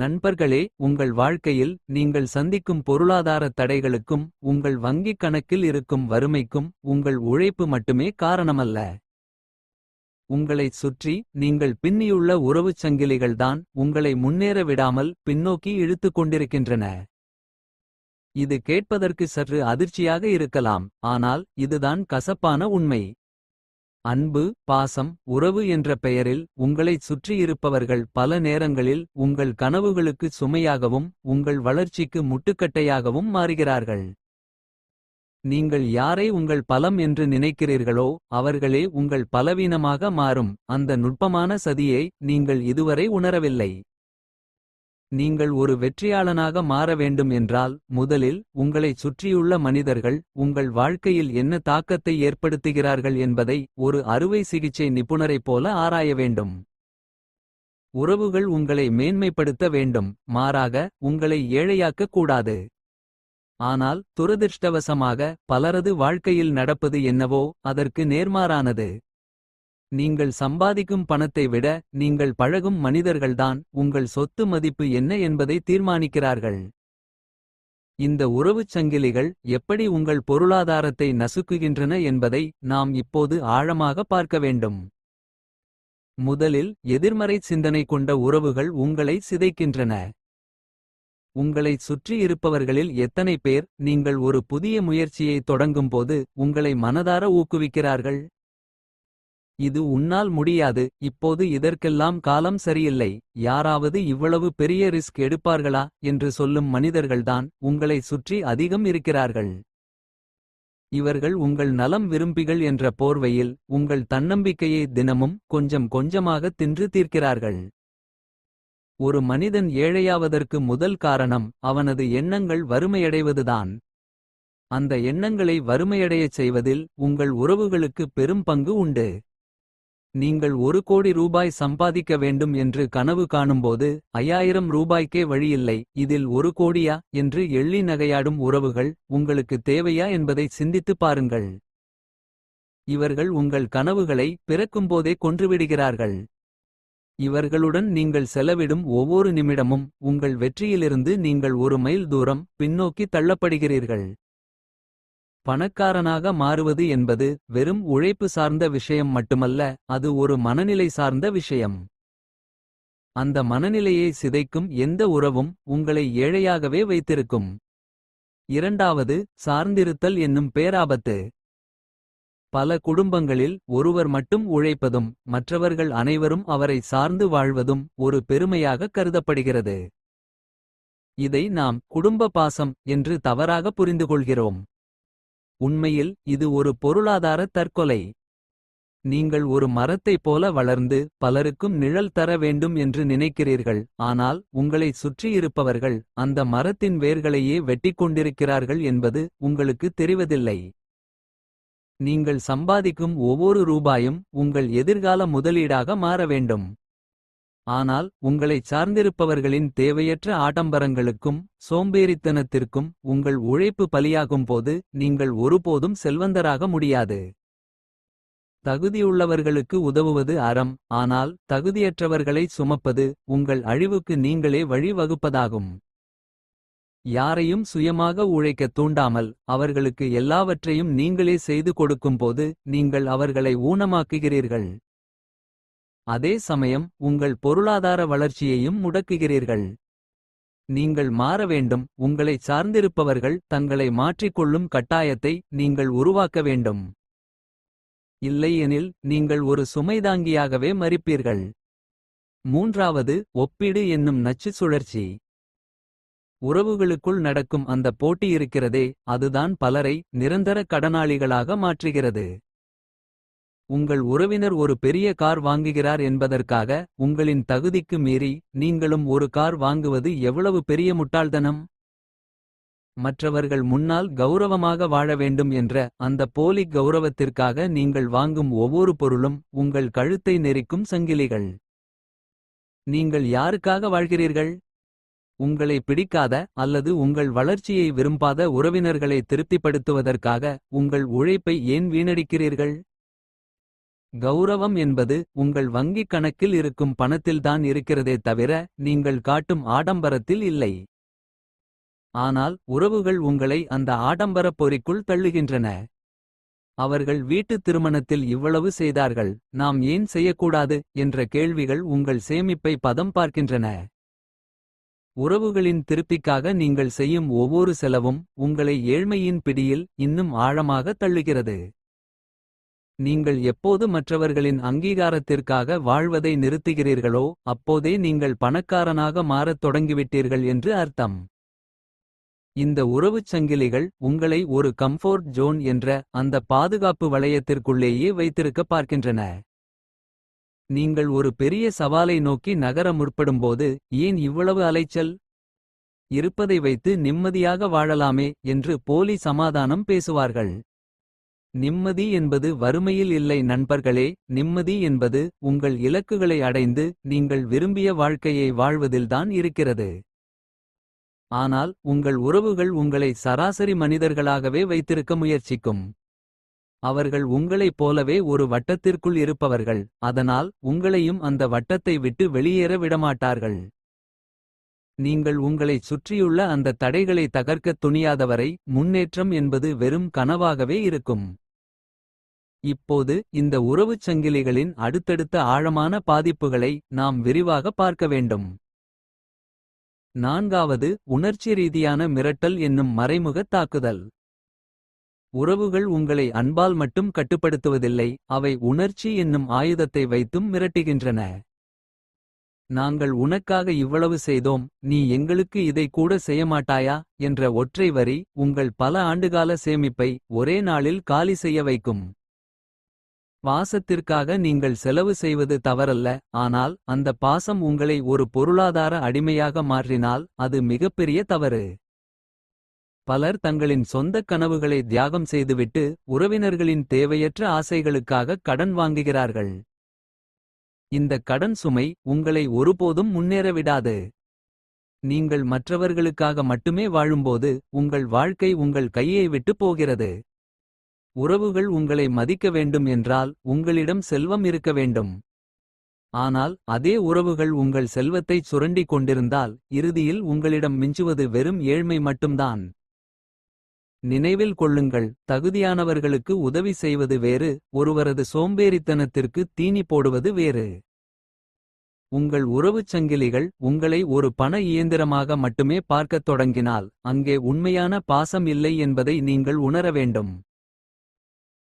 நண்பர்களே உங்கள் வாழ்க்கையில் நீங்கள் சந்திக்கும் பொருளாதார தடைகளுக்கும் உங்கள் வங்கிக் கணக்கில் இருக்கும் வறுமைக்கும் உங்கள் உழைப்பு மட்டுமே காரணமல்ல. உங்களைச் சுற்றி நீங்கள் பின்னியுள்ள உறவுச் சங்கிலிகள்தான் உங்களை முன்னேற விடாமல் பின்னோக்கி இழுத்துக் கொண்டிருக்கின்றன. இது கேட்பதற்கு சற்று அதிர்ச்சியாக இருக்கலாம் ஆனால் இதுதான் கசப்பான உண்மை. அன்பு பாசம் உறவு என்ற பெயரில் உங்களைச் சுற்றியிருப்பவர்கள் பல நேரங்களில் உங்கள் கனவுகளுக்கு சுமையாகவும் உங்கள் வளர்ச்சிக்கு முட்டுக்கட்டையாகவும் மாறுகிறார்கள். நீங்கள் யாரை உங்கள் பலம் என்று நினைக்கிறீர்களோ அவர்களே உங்கள் பலவீனமாக மாறும் அந்த நுட்பமான சதியை நீங்கள் இதுவரை உணரவில்லை. நீங்கள் ஒரு வெற்றியாளனாக மாற வேண்டும் என்றால் முதலில் உங்களைச் சுற்றியுள்ள மனிதர்கள் உங்கள் வாழ்க்கையில் என்ன தாக்கத்தை ஏற்படுத்துகிறார்கள் என்பதை ஒரு அறுவை சிகிச்சை நிபுணரைப் போல ஆராய வேண்டும். உறவுகள் உங்களை மேன்மைப்படுத்த வேண்டும் மாறாக உங்களை ஏழையாக்கக் கூடாது. ஆனால் துரதிர்ஷ்டவசமாக பலரது வாழ்க்கையில் நடப்பது என்னவோ அதற்கு நேர்மாறானது. நீங்கள் சம்பாதிக்கும் பணத்தை விட நீங்கள் பழகும் மனிதர்கள்தான் உங்கள் சொத்து மதிப்பு என்ன என்பதை தீர்மானிக்கிறார்கள். இந்த உறவுச் சங்கிலிகள் எப்படி உங்கள் பொருளாதாரத்தை நசுக்குகின்றன என்பதை நாம் இப்போது ஆழமாக பார்க்க வேண்டும். முதலில் எதிர்மறை சிந்தனை கொண்ட உறவுகள் உங்களை சிதைக்கின்றன. உங்களைச் சுற்றியிருப்பவர்களில் எத்தனை பேர் நீங்கள் ஒரு புதிய முயற்சியை தொடங்கும்போது உங்களை மனதார ஊக்குவிக்கிறார்கள். இது உன்னால் முடியாது இப்போது இதற்கெல்லாம் காலம் சரியில்லை. யாராவது இவ்வளவு பெரிய ரிஸ்க் எடுப்பார்களா என்று சொல்லும் மனிதர்கள்தான் உங்களை சுற்றி அதிகம் இருக்கிறார்கள். இவர்கள் உங்கள் நலம் விரும்பிகள் என்ற போர்வையில் உங்கள் தன்னம்பிக்கையை தினமும் கொஞ்சம் கொஞ்சமாக தின்று தீர்க்கிறார்கள். ஒரு மனிதன் ஏழையாவதற்கு முதல் காரணம் அவனது எண்ணங்கள் வறுமையடைவதுதான். அந்த எண்ணங்களை வறுமையடையச் செய்வதில் உங்கள் உறவுகளுக்கு பெரும் பங்கு உண்டு. நீங்கள் ஒரு கோடி ரூபாய் சம்பாதிக்க வேண்டும் என்று கனவு காணும்போது ஐயாயிரம் ரூபாய்க்கே வழியில்லை இதில் ஒரு கோடியா என்று எள்ளி நகையாடும் உறவுகள் உங்களுக்கு தேவையா என்பதை சிந்தித்துப் பாருங்கள். இவர்கள் உங்கள் கனவுகளை பிறக்கும்போதே கொன்றுவிடுகிறார்கள். இவர்களுடன் நீங்கள் செலவிடும் ஒவ்வொரு நிமிடமும் உங்கள் வெற்றியிலிருந்து நீங்கள் ஒரு மைல் தூரம் பின்னோக்கி தள்ளப்படுகிறீர்கள். பணக்காரனாக மாறுவது என்பது வெறும் உழைப்பு சார்ந்த விஷயம் மட்டுமல்ல அது ஒரு மனநிலை சார்ந்த விஷயம். அந்த மனநிலையை சிதைக்கும் எந்த உறவும் உங்களை ஏழையாகவே வைத்திருக்கும். இரண்டாவது சார்ந்திருத்தல் என்னும் பேராபத்து. பல குடும்பங்களில் ஒருவர் மட்டும் உழைப்பதும் மற்றவர்கள் அனைவரும் அவரை சார்ந்து வாழ்வதும் ஒரு பெருமையாக கருதப்படுகிறது. இதை நாம் குடும்ப பாசம் என்று தவறாக புரிந்துகொள்கிறோம். உண்மையில் இது ஒரு பொருளாதார தற்கொலை. நீங்கள் ஒரு மரத்தைப் போல வளர்ந்து பலருக்கும் நிழல் தர வேண்டும் என்று நினைக்கிறீர்கள். ஆனால் உங்களைச் சுற்றியிருப்பவர்கள் அந்த மரத்தின் வேர்களையே வெட்டிக் கொண்டிருக்கிறார்கள் என்பது உங்களுக்கு தெரிவதில்லை. நீங்கள் சம்பாதிக்கும் ஒவ்வொரு ரூபாயும் உங்கள் எதிர்கால முதலீடாக மாற வேண்டும். ஆனால் உங்களைச் சார்ந்திருப்பவர்களின் தேவையற்ற ஆடம்பரங்களுக்கும். சோம்பேறித்தனத்திற்கும் உங்கள் உழைப்பு பலியாகும்போது நீங்கள் ஒருபோதும் செல்வந்தராக முடியாது. தகுதியுள்ளவர்களுக்கு உதவுவது அறம் ஆனால் தகுதியற்றவர்களை சுமப்பது உங்கள் அழிவுக்கு நீங்களே வழிவகுப்பதாகும் யாரையும் சுயமாக உழைக்கத் தூண்டாமல் அவர்களுக்கு எல்லாவற்றையும் நீங்களே செய்து கொடுக்கும்போது நீங்கள் அவர்களை ஊனமாக்குகிறீர்கள். அதே சமயம் உங்கள் பொருளாதார வளர்ச்சியையும் முடக்குகிறீர்கள். நீங்கள் மாற வேண்டும் உங்களைச் சார்ந்திருப்பவர்கள் தங்களை மாற்றிக்கொள்ளும் கட்டாயத்தை நீங்கள் உருவாக்க வேண்டும். இல்லையெனில் நீங்கள் ஒரு சுமைதாங்கியாகவே மறிப்பீர்கள் மூன்றாவது ஒப்பீடு என்னும் நச்சுச் சுழற்சி. உறவுகளுக்குள் நடக்கும் அந்த போட்டி இருக்கிறதே அதுதான் பலரை நிரந்தர கடனாளிகளாக மாற்றுகிறது. உங்கள் உறவினர் ஒரு பெரிய கார் வாங்குகிறார் என்பதற்காக உங்களின் தகுதிக்கு மீறி நீங்களும் ஒரு கார் வாங்குவது எவ்வளவு பெரிய முட்டாள்தனம். மற்றவர்கள் முன்னால் கௌரவமாக வாழ வேண்டும் என்ற அந்த போலி கௌரவத்திற்காக நீங்கள் வாங்கும் ஒவ்வொரு பொருளும் உங்கள் கழுத்தை நெரிக்கும் சங்கிலிகள். நீங்கள் யாருக்காக வாழ்கிறீர்கள். உங்களை பிடிக்காத அல்லது உங்கள் வளர்ச்சியை விரும்பாத உறவினர்களை திருப்திப்படுத்துவதற்காக உங்கள் உழைப்பை ஏன் வீணடிக்கிறீர்கள். கௌரவம் என்பது உங்கள் வங்கிக் கணக்கில் இருக்கும் பணத்தில்தான் இருக்கிறதே தவிர நீங்கள் காட்டும் ஆடம்பரத்தில் இல்லை. ஆனால் உறவுகள் உங்களை அந்த ஆடம்பரப் பொறிக்குள் தள்ளுகின்றன. அவர்கள் வீட்டுத் திருமணத்தில் இவ்வளவு செய்தார்கள். நாம் ஏன் செய்யக்கூடாது என்ற கேள்விகள் உங்கள் சேமிப்பை பதம் பார்க்கின்றன. உறவுகளின் திருப்திக்காக நீங்கள் செய்யும் ஒவ்வொரு செலவும். உங்களை ஏழ்மையின் பிடியில் இன்னும் ஆழமாக தள்ளுகிறது. நீங்கள் எப்போது மற்றவர்களின் அங்கீகாரத்திற்காக வாழ்வதை நிறுத்துகிறீர்களோ. அப்போதே நீங்கள் பணக்காரனாக மாறத் தொடங்கிவிட்டீர்கள் என்று அர்த்தம். இந்த உறவுச் சங்கிலிகள் உங்களை ஒரு கம்ஃபோர்ட் ஜோன் என்ற அந்த பாதுகாப்பு வளையத்திற்குள்ளேயே வைத்திருக்க பார்க்கின்றன. நீங்கள் ஒரு பெரிய சவாலை நோக்கி நகர முற்படும்போது ஏன் இவ்வளவு அலைச்சல். இருப்பதை வைத்து நிம்மதியாக வாழலாமே என்று போலி சமாதானம் பேசுவார்கள். நிம்மதி என்பது வறுமையில் இல்லை நண்பர்களே நிம்மதி என்பது உங்கள் இலக்குகளை அடைந்து நீங்கள் விரும்பிய வாழ்க்கையை வாழ்வதில்தான் இருக்கிறது. ஆனால் உங்கள் உறவுகள் உங்களை சராசரி மனிதர்களாகவே வைத்திருக்க முயற்சிக்கும். அவர்கள் உங்களைப் போலவே ஒரு வட்டத்திற்குள் இருப்பவர்கள். அதனால் உங்களையும் அந்த வட்டத்தை விட்டு வெளியேற விடமாட்டார்கள். நீங்கள் உங்களைச் சுற்றியுள்ள அந்த தடைகளை தகர்க்கத் துணியாதவரை. முன்னேற்றம் என்பது வெறும் கனவாகவே இருக்கும். இப்போது இந்த உறவுச் சங்கிலிகளின் அடுத்தடுத்த ஆழமான பாதிப்புகளை. நாம் விரிவாக பார்க்க வேண்டும். நான்காவது உணர்ச்சி ரீதியான மிரட்டல் என்னும் மறைமுகத் தாக்குதல். உறவுகள் உங்களை அன்பால் மட்டும் கட்டுப்படுத்துவதில்லை. அவை உணர்ச்சி என்னும் ஆயுதத்தை வைத்தும் மிரட்டுகின்றன. நாங்கள் உனக்காக இவ்வளவு செய்தோம் நீ எங்களுக்கு இதை கூட செய்யமாட்டாயா. என்ற ஒற்றை வரி உங்கள் பல ஆண்டுகால சேமிப்பை. ஒரே நாளில் காலி செய்ய வைக்கும். பாசத்திற்காக நீங்கள் செலவு செய்வது தவறல்ல. ஆனால் அந்த பாசம் உங்களை ஒரு பொருளாதார அடிமையாக மாற்றினால். அது மிகப்பெரிய தவறு. பலர் தங்களின் சொந்தக் கனவுகளை தியாகம் செய்துவிட்டு. உறவினர்களின் தேவையற்ற ஆசைகளுக்காக கடன் வாங்குகிறார்கள். இந்த கடன் சுமை உங்களை ஒருபோதும் முன்னேற விடாது. நீங்கள் மற்றவர்களுக்காக மட்டுமே வாழும்போது. உங்கள் வாழ்க்கை உங்கள் கையை விட்டு போகிறது. உறவுகள் உங்களை மதிக்க வேண்டும் என்றால். உங்களிடம் செல்வம் இருக்க வேண்டும். ஆனால் அதே உறவுகள் உங்கள் செல்வத்தைச் சுரண்டிக் கொண்டிருந்தால். இறுதியில் உங்களிடம் மிஞ்சுவது வெறும் ஏழ்மை மட்டும்தான். நினைவில் கொள்ளுங்கள் தகுதியானவர்களுக்கு உதவி செய்வது வேறு. ஒருவரது சோம்பேறித்தனத்திற்கு தீனி போடுவது வேறு. உங்கள் உறவுச் சங்கிலிகள் உங்களை ஒரு பண இயந்திரமாக மட்டுமே பார்க்கத் தொடங்கினால். அங்கே உண்மையான பாசம் இல்லை என்பதை நீங்கள் உணர வேண்டும்.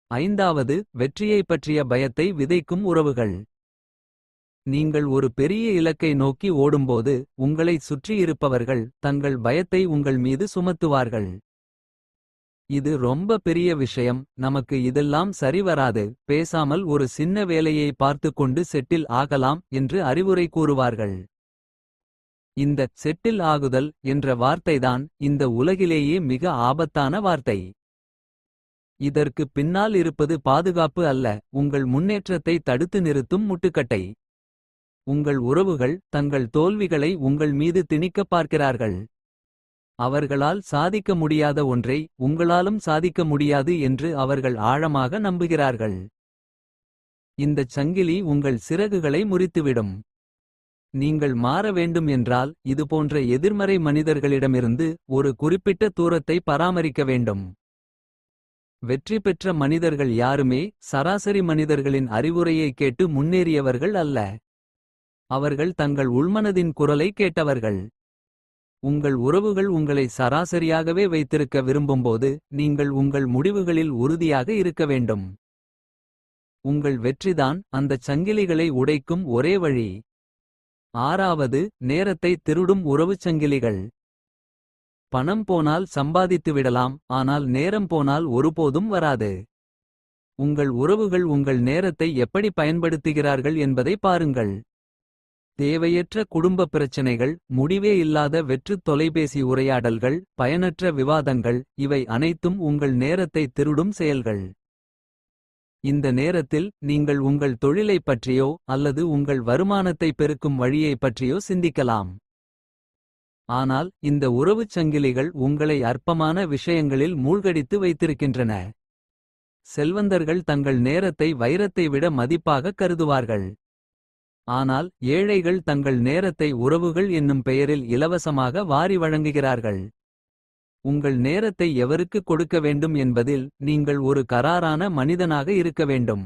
ஐந்தாவது வெற்றியைப் பற்றிய பயத்தை விதைக்கும் உறவுகள். நீங்கள் ஒரு பெரிய இலக்கை நோக்கி ஓடும்போது. உங்களைச் சுற்றியிருப்பவர்கள் தங்கள் பயத்தை உங்கள் மீது சுமத்துவார்கள். இது ரொம்ப பெரிய விஷயம் நமக்கு இதெல்லாம் சரிவராது. பேசாமல் ஒரு சின்ன வேலையை பார்த்துக்கொண்டு செட்டில் ஆகலாம். என்று அறிவுரை கூறுவார்கள். இந்த செட்டில் ஆகுதல் என்ற வார்த்தைதான் இந்த உலகிலேயே மிக ஆபத்தான வார்த்தை. இதற்கு பின்னால் இருப்பது பாதுகாப்பு அல்ல உங்கள் முன்னேற்றத்தை தடுத்து நிறுத்தும் முட்டுக்கட்டை. உங்கள் உறவுகள் தங்கள் தோல்விகளை உங்கள் மீது திணிக்கப் பார்க்கிறார்கள். அவர்களால் சாதிக்க முடியாத ஒன்றை உங்களாலும் சாதிக்க முடியாது என்று அவர்கள் ஆழமாக நம்புகிறார்கள். இந்தச் சங்கிலி உங்கள் சிறகுகளை முறித்துவிடும். நீங்கள் மாற வேண்டும் என்றால் இதுபோன்ற எதிர்மறை மனிதர்களிடமிருந்து. ஒரு குறிப்பிட்ட தூரத்தை பராமரிக்க வேண்டும். வெற்றி பெற்ற மனிதர்கள் யாருமே சராசரி மனிதர்களின் அறிவுரையை கேட்டு முன்னேறியவர்கள் அல்ல. அவர்கள் தங்கள் உள்மனதின் குரலை கேட்டவர்கள். உங்கள் உறவுகள் உங்களை சராசரியாகவே வைத்திருக்க விரும்பும்போது. நீங்கள் உங்கள் முடிவுகளில் உறுதியாக இருக்க வேண்டும். உங்கள் வெற்றிதான் அந்தச் சங்கிலிகளை உடைக்கும் ஒரே வழி. ஆறாவது நேரத்தை திருடும் உறவுச் சங்கிலிகள். பணம் போனால் சம்பாதித்துவிடலாம் ஆனால் நேரம் போனால் ஒருபோதும் வராது. உங்கள் உறவுகள் உங்கள் நேரத்தை எப்படி பயன்படுத்துகிறார்கள் என்பதை பாருங்கள். தேவையற்ற குடும்ப பிரச்சனைகள் முடிவே இல்லாத வெற்றுத் தொலைபேசி உரையாடல்கள். பயனற்ற விவாதங்கள் இவை அனைத்தும் உங்கள் நேரத்தை திருடும் செயல்கள். இந்த நேரத்தில் நீங்கள் உங்கள் தொழிலைப் பற்றியோ அல்லது உங்கள் வருமானத்தை பெருக்கும் வழியைப் பற்றியோ சிந்திக்கலாம். ஆனால் இந்த உறவுச் சங்கிலிகள் உங்களை அற்பமான விஷயங்களில் மூழ்கடித்து வைத்திருக்கின்றன. செல்வந்தர்கள் தங்கள் நேரத்தை வைரத்தை விட மதிப்பாக கருதுவார்கள். ஆனால் ஏழைகள் தங்கள் நேரத்தை உறவுகள் என்னும் பெயரில் இலவசமாக வாரி வழங்குகிறார்கள். உங்கள் நேரத்தை எவருக்கு கொடுக்க வேண்டும் என்பதில் நீங்கள் ஒரு கராரான மனிதனாக இருக்க வேண்டும்.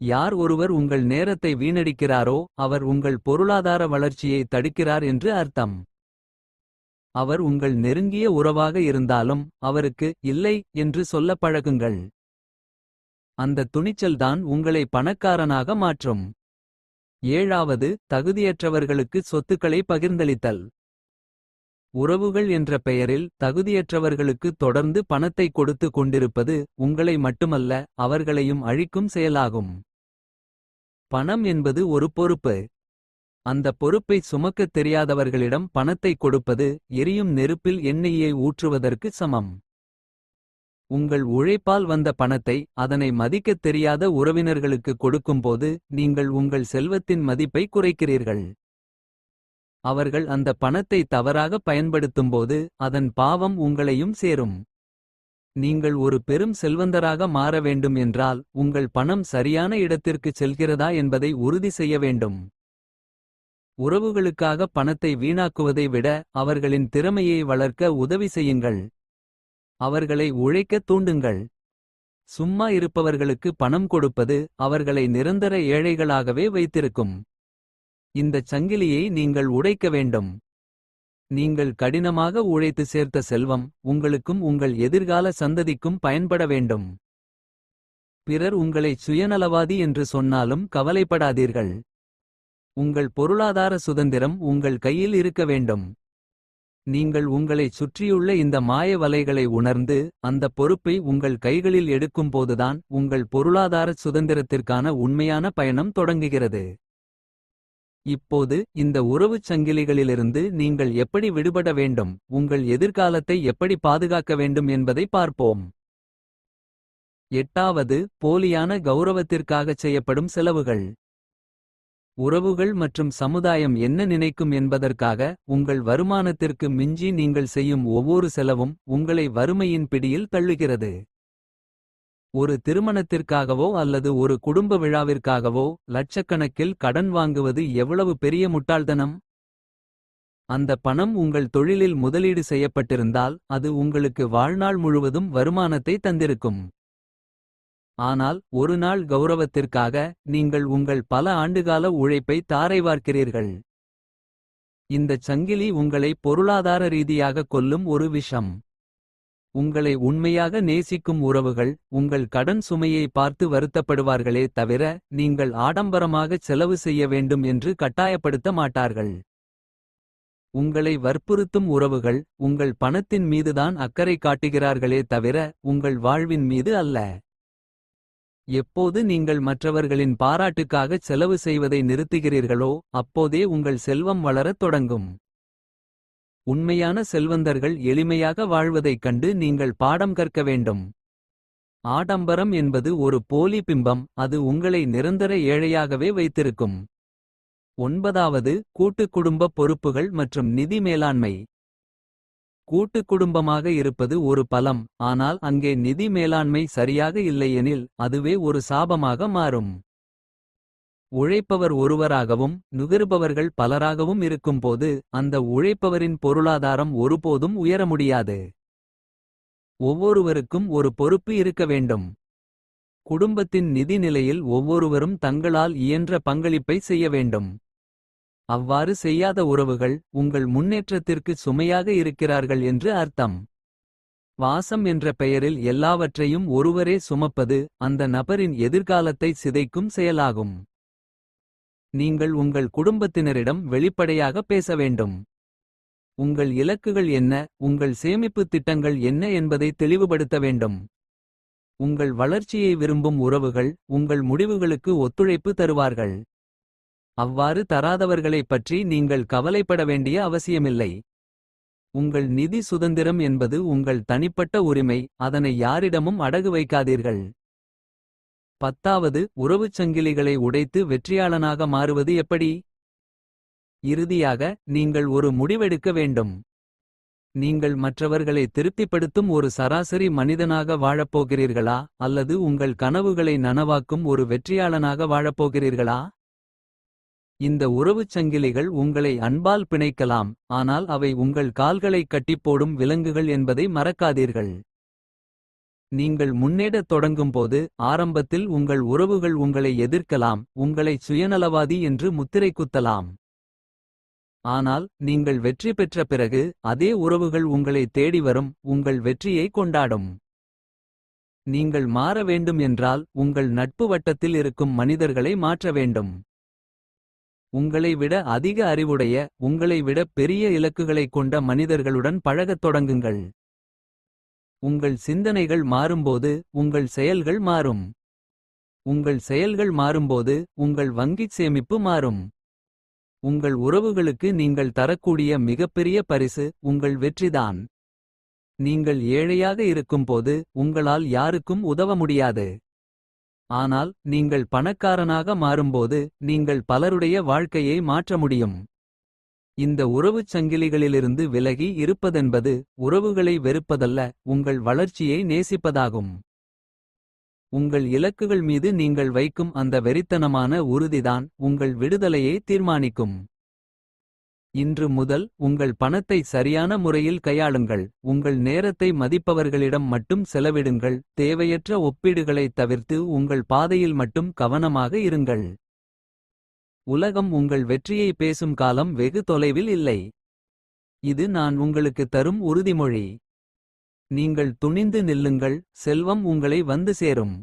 யார் ஒருவர் உங்கள் நேரத்தை வீணடிக்கிறாரோ அவர் உங்கள் பொருளாதார வளர்ச்சியை தடுக்கிறார் என்று அர்த்தம். அவர் உங்கள் நெருங்கிய உறவாக இருந்தாலும் அவருக்கு இல்லை என்று சொல்ல பழகுங்கள். அந்த துணிச்சல்தான் உங்களை பணக்காரனாக மாற்றும். ஏழாவது தகுதியற்றவர்களுக்கு சொத்துக்களை பகிர்ந்தளித்தல். உறவுகள் என்ற பெயரில் தகுதியற்றவர்களுக்கு தொடர்ந்து பணத்தை கொடுத்து கொண்டிருப்பது உங்களை மட்டுமல்ல அவர்களையும் அழிக்கும் செயலாகும். பணம் என்பது ஒரு பொறுப்பு. அந்த பொறுப்பை சுமக்கத் தெரியாதவர்களிடம் பணத்தை கொடுப்பது எரியும் நெருப்பில் எண்ணெயை ஊற்றுவதற்கு சமம். உங்கள் உழைப்பால் வந்த பணத்தை அதனை மதிக்கத் தெரியாத உறவினர்களுக்கு கொடுக்கும்போது நீங்கள் உங்கள் செல்வத்தின் மதிப்பை குறைக்கிறீர்கள். அவர்கள் அந்த பணத்தை தவறாக பயன்படுத்தும்போது அதன் பாவம் உங்களையும் சேரும். நீங்கள் ஒரு பெரும் செல்வந்தராக மாற வேண்டும் என்றால் உங்கள் பணம் சரியான இடத்திற்குச் செல்கிறதா என்பதை உறுதி செய்ய வேண்டும். உறவுகளுக்காக பணத்தை வீணாக்குவதை விட அவர்களின் திறமையை வளர்க்க உதவி செய்யுங்கள். அவர்களை உழைக்கத் தூண்டுங்கள். சும்மா இருப்பவர்களுக்கு பணம் கொடுப்பது அவர்களை நிரந்தர ஏழைகளாகவே வைத்திருக்கும். இந்தச் சங்கிலியை நீங்கள் உடைக்க வேண்டும். நீங்கள் கடினமாக உழைத்து சேர்த்த செல்வம் உங்களுக்கும் உங்கள் எதிர்கால சந்ததிக்கும் பயன்பட வேண்டும். பிறர் உங்களை சுயநலவாதி என்று சொன்னாலும் கவலைப்படாதீர்கள். உங்கள் பொருளாதார சுதந்திரம் உங்கள் கையில் இருக்க வேண்டும். நீங்கள் உங்களைச் சுற்றியுள்ள இந்த மாய வலைகளை உணர்ந்து அந்த பொறுப்பை உங்கள் கைகளில் எடுக்கும்போதுதான் உங்கள் பொருளாதார சுதந்திரத்திற்கான உண்மையான பயணம் தொடங்குகிறது. இப்போது இந்த உறவுச் சங்கிலிகளிலிருந்து நீங்கள் எப்படி விடுபட வேண்டும். உங்கள் எதிர்காலத்தை எப்படி பாதுகாக்க வேண்டும் என்பதை பார்ப்போம். எட்டாவது போலியான கௌரவத்திற்காகச் செய்யப்படும் செலவுகள். உறவுகள் மற்றும் சமுதாயம் என்ன நினைக்கும் என்பதற்காக உங்கள் வருமானத்திற்கு மிஞ்சி நீங்கள் செய்யும் ஒவ்வொரு செலவும் உங்களை வறுமையின் பிடியில் தள்ளுகிறது. ஒரு திருமணத்திற்காகவோ அல்லது ஒரு குடும்ப விழாவிற்காகவோ லட்சக்கணக்கில் கடன் வாங்குவது எவ்வளவு பெரிய முட்டாள்தனம். அந்த பணம் உங்கள் தொழிலில் முதலீடு செய்யப்பட்டிருந்தால் அது உங்களுக்கு வாழ்நாள் முழுவதும் வருமானத்தை தந்திருக்கும். ஆனால் ஒரு நாள் கௌரவத்திற்காக நீங்கள் உங்கள் பல ஆண்டுகால உழைப்பை தாரைவார்க்கிறீர்கள். இந்தச் சங்கிலி உங்களை பொருளாதார ரீதியாக கொல்லும் ஒரு விஷம். உங்களை உண்மையாக நேசிக்கும் உறவுகள் உங்கள் கடன் சுமையை பார்த்து வருத்தப்படுவார்களே தவிர நீங்கள் ஆடம்பரமாகச் செலவு செய்ய வேண்டும் என்று கட்டாயப்படுத்த மாட்டார்கள். உங்களை வற்புறுத்தும் உறவுகள் உங்கள் பணத்தின் மீதுதான் அக்கறை காட்டுகிறார்களே தவிர உங்கள் வாழ்வின் மீது அல்ல. எப்போது நீங்கள் மற்றவர்களின் பாராட்டுக்காகச் செலவு செய்வதை நிறுத்துகிறீர்களோ அப்போதே உங்கள் செல்வம் வளரத் தொடங்கும். உண்மையான செல்வந்தர்கள் எளிமையாக வாழ்வதைக் கண்டு நீங்கள் பாடம் கற்க வேண்டும். ஆடம்பரம் என்பது ஒரு போலி பிம்பம் அது உங்களை நிரந்தர ஏழையாகவே வைத்திருக்கும். ஒன்பதாவது கூட்டுக் குடும்ப பொறுப்புகள் மற்றும் நிதி மேலாண்மை. கூட்டுக் குடும்பமாக இருப்பது ஒரு பலம் ஆனால் அங்கே நிதி மேலாண்மை சரியாக இல்லையெனில் அதுவே ஒரு சாபமாக மாறும். உழைப்பவர் ஒருவராகவும் நுகருபவர்கள் பலராகவும் இருக்கும்போது அந்த உழைப்பவரின் பொருளாதாரம் ஒருபோதும் உயர முடியாது. ஒவ்வொருவருக்கும் ஒரு பொறுப்பு இருக்க வேண்டும். குடும்பத்தின் நிதி நிலையில் ஒவ்வொருவரும் தங்களால் இயன்ற பங்களிப்பை செய்ய வேண்டும். அவ்வாறு செய்யாத உறவுகள் உங்கள் முன்னேற்றத்திற்கு சுமையாக இருக்கிறார்கள் என்று அர்த்தம். வாசம் என்ற பெயரில் எல்லாவற்றையும் ஒருவரே சுமப்பது அந்த நபரின் எதிர்காலத்தை சிதைக்கும் செயலாகும். நீங்கள் உங்கள் குடும்பத்தினரிடம் வெளிப்படையாக பேச வேண்டும். உங்கள் இலக்குகள் என்ன உங்கள் சேமிப்புத் திட்டங்கள் என்ன என்பதை தெளிவுபடுத்த வேண்டும். உங்கள் வளர்ச்சியை விரும்பும் உறவுகள் உங்கள் முடிவுகளுக்கு ஒத்துழைப்பு தருவார்கள். அவ்வாறு தராதவர்களைப் பற்றி நீங்கள் கவலைப்பட வேண்டிய அவசியமில்லை. உங்கள் நிதி சுதந்திரம் என்பது உங்கள் தனிப்பட்ட உரிமை அதனை யாரிடமும் அடகு வைக்காதீர்கள். பத்தாவது உறவுச் சங்கிலிகளை உடைத்து வெற்றியாளனாக மாறுவது எப்படி. இறுதியாக நீங்கள் ஒரு முடிவெடுக்க வேண்டும். நீங்கள் மற்றவர்களை திருப்திப்படுத்தும் ஒரு சராசரி மனிதனாக வாழப்போகிறீர்களா அல்லது உங்கள் கனவுகளை நனவாக்கும் ஒரு வெற்றியாளனாக வாழப்போகிறீர்களா இந்த உறவுச் சங்கிலிகள் உங்களை அன்பால் பிணைக்கலாம் ஆனால் அவை உங்கள் கால்களை கட்டிப்போடும் விலங்குகள் என்பதை மறக்காதீர்கள். நீங்கள் முன்னேடத் தொடங்கும்போது ஆரம்பத்தில் உங்கள் உறவுகள் உங்களை எதிர்க்கலாம் உங்களை சுயநலவாதி என்று முத்திரை குத்தலாம். ஆனால் நீங்கள் வெற்றி பெற்ற பிறகு அதே உறவுகள் உங்களை தேடி வரும் உங்கள் வெற்றியை கொண்டாடும். நீங்கள் மாற வேண்டும் என்றால் உங்கள் நட்பு வட்டத்தில் இருக்கும் மனிதர்களை மாற்ற வேண்டும். உங்களை விட அதிக அறிவுடைய உங்களை விட பெரிய இலக்குகளைக் கொண்ட மனிதர்களுடன் பழகத் தொடங்குங்கள். உங்கள் சிந்தனைகள் மாறும்போது உங்கள் செயல்கள் மாறும். உங்கள் செயல்கள் மாறும்போது உங்கள் வங்கிச் சேமிப்பு மாறும். உங்கள் உறவுகளுக்கு நீங்கள் தரக்கூடிய மிகப்பெரிய பரிசு உங்கள் வெற்றிதான். நீங்கள் ஏழையாக இருக்கும்போது உங்களால் யாருக்கும் உதவ முடியாது. ஆனால் நீங்கள் பணக்காரனாக மாறும்போது நீங்கள் பலருடைய வாழ்க்கையை மாற்ற முடியும். இந்த உறவுச் சங்கிலிகளிலிருந்து விலகி இருப்பதென்பது உறவுகளை வெறுப்பதல்ல உங்கள் வளர்ச்சியை நேசிப்பதாகும். உங்கள் இலக்குகள் மீது நீங்கள் வைக்கும் அந்த வெறித்தனமான உறுதிதான் உங்கள் விடுதலையை தீர்மானிக்கும். இன்று முதல் உங்கள் பணத்தை சரியான முறையில் கையாளுங்கள். உங்கள் நேரத்தை மதிப்பவர்களிடம் மட்டும் செலவிடுங்கள். தேவையற்ற ஒப்பீடுகளைத் தவிர்த்து உங்கள் பாதையில் மட்டும் கவனமாக இருங்கள். உலகம் உங்கள் வெற்றியை பேசும் காலம் வெகு தொலைவில் இல்லை. இது நான் உங்களுக்கு தரும் உறுதிமொழி. நீங்கள் துணிந்து நில்லுங்கள். செல்வம் உங்களை வந்து சேரும்.